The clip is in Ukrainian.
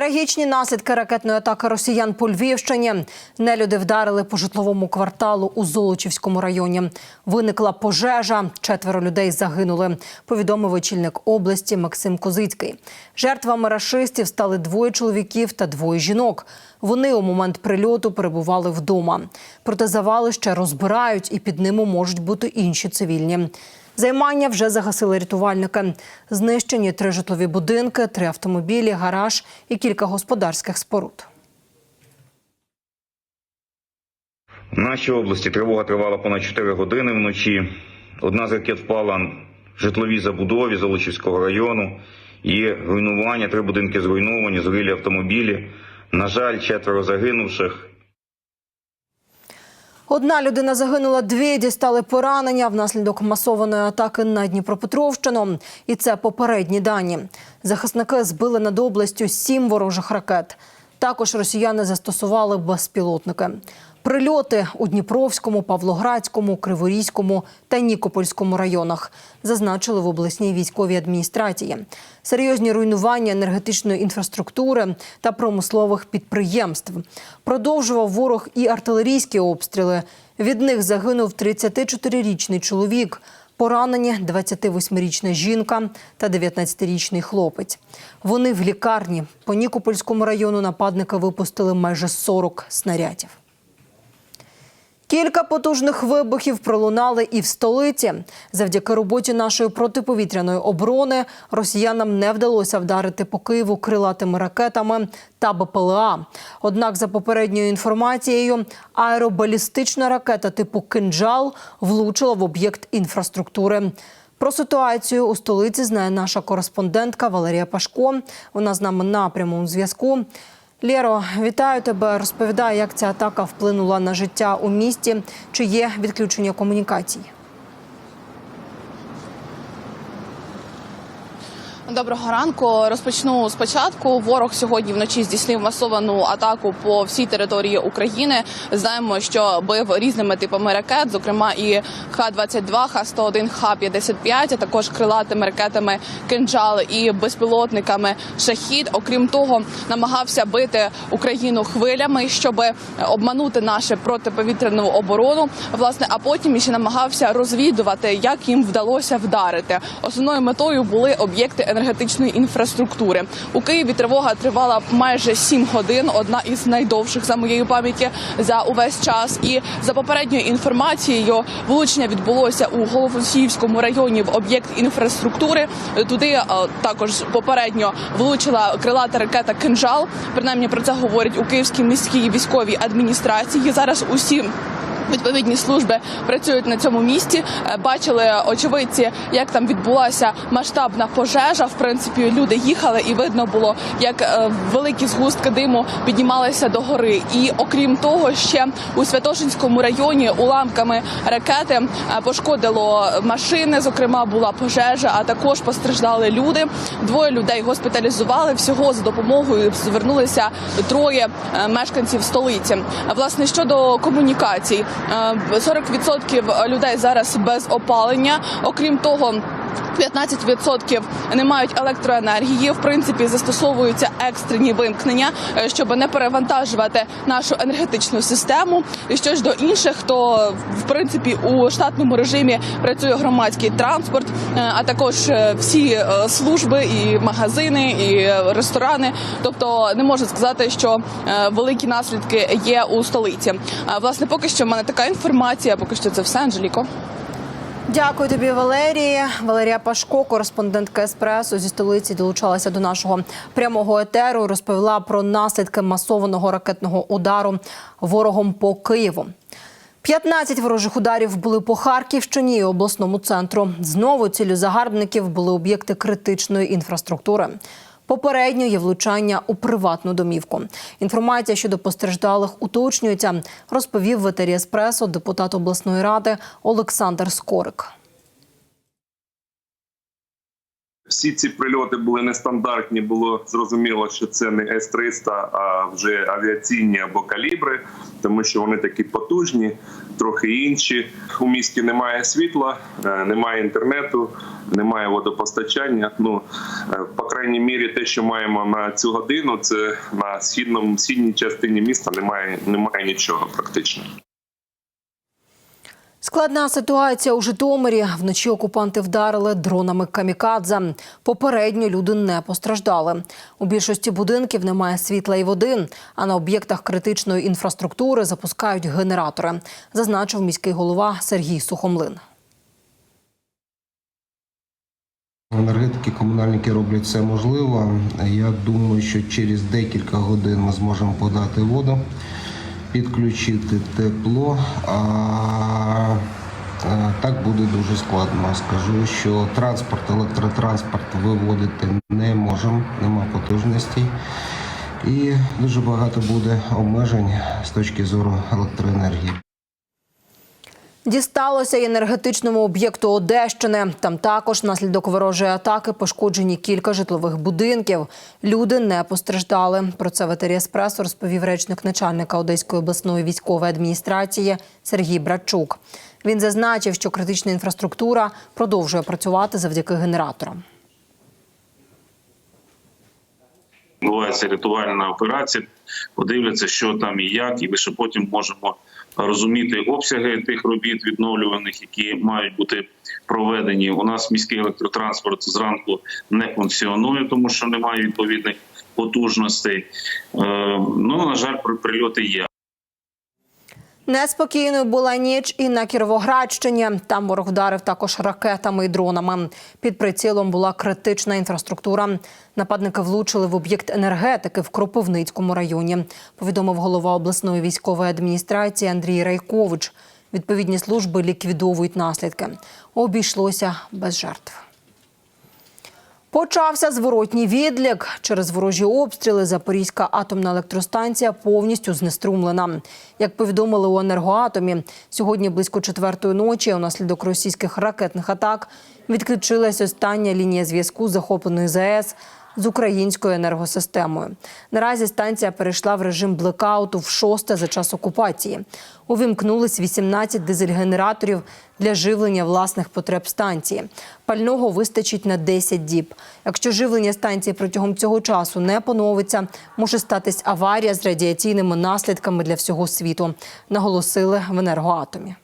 Трагічні наслідки ракетної атаки росіян по Львівщині. Нелюди вдарили по житловому кварталу у Золочівському районі. Виникла пожежа. Четверо людей загинули. Повідомив очільник області Максим Козицький. Жертвами рашистів стали двоє чоловіків та двоє жінок. Вони у момент прильоту перебували вдома. Проте завали ще розбирають, і під ними можуть бути інші цивільні. Займання вже загасили рятувальники. Знищені три житлові будинки, три автомобілі, гараж і кілька господарських споруд. В нашій області тривога тривала понад 4 години вночі. Одна з ракет впала в житловій забудові Золочівського району. Є руйнування, три будинки зруйновані, згорілі автомобілі. На жаль, четверо загинувших. Одна людина загинула, дві дістали поранення внаслідок масованої атаки на Дніпропетровщину. І це попередні дані. Захисники збили над областю сім ворожих ракет. Також росіяни застосували безпілотники. Прильоти у Дніпровському, Павлоградському, Криворізькому та Нікопольському районах зазначили в обласній військовій адміністрації. Серйозні руйнування енергетичної інфраструктури та промислових підприємств. Продовжував ворог і артилерійські обстріли. Від них загинув 34-річний чоловік. Поранені 28-річна жінка та 19-річний хлопець. Вони в лікарні. По Нікопольському району нападники випустили майже 40 снарядів. Кілька потужних вибухів пролунали і в столиці. Завдяки роботі нашої протиповітряної оборони росіянам не вдалося вдарити по Києву крилатими ракетами та БПЛА. Однак, за попередньою інформацією, аеробалістична ракета типу «Кинджал» влучила в об'єкт інфраструктури. Про ситуацію у столиці знає наша кореспондентка Валерія Пашко. Вона з нами на прямому зв'язку. Лєро, вітаю тебе. Розповідай, як ця атака вплинула на життя у місті. Чи є відключення комунікацій? Доброго ранку. Розпочну спочатку. Ворог сьогодні вночі здійснив масовану атаку по всій території України. Знаємо, що бив різними типами ракет, зокрема і Х-22, Х-101, Х-55, а також крилатими ракетами «Кинджал» і безпілотниками «Шахід». Окрім того, намагався бити Україну хвилями, щоб обманути нашу протиповітряну оборону. Власне, а потім ще намагався розвідувати, як їм вдалося вдарити. Основною метою були об'єкти енергетичної інфраструктури. У Києві тривога тривала майже 7 годин. Одна із найдовших за моєю пам'яті за увесь час. І за попередньою інформацією, влучення відбулося у Голосіївському районі в об'єкт інфраструктури. Туди е, також попередньо влучила крилата ракета «Кинжал». Принаймні про це говорять у Київській міській військовій адміністрації. Зараз усі. Відповідні служби працюють на цьому місці. Е, Бачили очевидці, як там відбулася масштабна пожежа. В принципі, люди їхали, і видно було, як е, великі згустки диму піднімалися до гори. І окрім того, ще у Святошинському районі уламками ракети е, пошкодило машини. Зокрема, була пожежа, а також постраждали люди. Двоє людей госпіталізували. Всього за допомогою звернулися троє мешканців столиці. Власне щодо комунікацій, 40% людей зараз без опалення. Окрім того. 15% не мають електроенергії. В принципі, застосовуються екстрені вимкнення, е, щоб не перевантажувати нашу енергетичну систему. І що ж до інших, то в принципі у штатному режимі працює громадський транспорт, е, а також е, всі служби, і магазини, і ресторани. Тобто не можу сказати, що великі наслідки є у столиці. А, Власне, поки що в мене така інформація. Поки що це все, Анжеліко. Дякую тобі, Валерія. Валерія Пашко, кореспондентка Еспресо зі столиці, долучалася до нашого прямого етеру. Розповіла про наслідки масованого ракетного удару ворогом по Києву. 15 ворожих ударів були по Харківщині і обласному центру. Знову цілю загарбників були об'єкти критичної інфраструктури. Попередньо є влучання у приватну домівку. Інформація щодо постраждалих уточнюється, розповів в етері Еспресо депутат обласної ради Олександр Скорик. Всі ці прильоти були нестандартні. Було зрозуміло, що це не С-300, а вже авіаційні або калібри, тому що вони такі потужні. трохи інші. У місті немає світла, е, немає інтернету, немає водопостачання. Ну е, по крайній мірі, те, що маємо на цю годину, це на східному східній частині міста немає, немає нічого практично. Складна ситуація у Житомирі. Вночі окупанти вдарили дронами камікадзе. Попередньо люди не постраждали. У більшості будинків немає світла і води, а на об'єктах критичної інфраструктури запускають генератори, зазначив міський голова Сергій Сухомлин. Енергетики, комунальники роблять все можливе. Я думаю, що через декілька годин ми зможемо подати воду, підключити тепло. А е, так буде дуже складно. Скажу, що транспорт, електротранспорт виводити не можемо, нема потужностей. І дуже багато буде обмежень з точки зору електроенергії. Дісталося й енергетичному об'єкту Одещини. Там також внаслідок ворожої атаки пошкоджені кілька житлових будинків. Люди не постраждали. Про це ветері «Еспресо» розповів речник начальника Одеської обласної військової адміністрації Сергій Братчук. Він зазначив, що критична інфраструктура продовжує працювати завдяки генераторам. Відбувається рятувальна операція, подивляться, що там і як, і лише потім можемо розуміти обсяги тих робіт відновлюваних, які мають бути проведені. У нас міський електротранспорт зранку не функціонує, тому що немає відповідних потужностей. Е, Ну на жаль, прильоти є. Неспокійною була ніч і на Кіровоградщині. Там ворог вдарив також ракетами і дронами. Під прицілом була критична інфраструктура. Нападники влучили в об'єкт енергетики в Кропивницькому районі. Повідомив голова обласної військової адміністрації Андрій Райкович. Відповідні служби ліквідовують наслідки. Обійшлося без жертв. Почався зворотній відлік. Через ворожі обстріли Запорізька атомна електростанція повністю знеструмлена. Як повідомили у енергоатомі, сьогодні близько четвертої ночі, унаслідок російських ракетних атак, відключилась остання лінія зв'язку з захопленої ЗАЕС з українською енергосистемою. Наразі станція перейшла в режим блекауту в шосте за час окупації. Увімкнулись 18 дизель-генераторів для живлення власних потреб станції. Пального вистачить на 10 діб. Якщо живлення станції протягом цього часу не поновиться, може статись аварія з радіаційними наслідками для всього світу, наголосили в енергоатомі.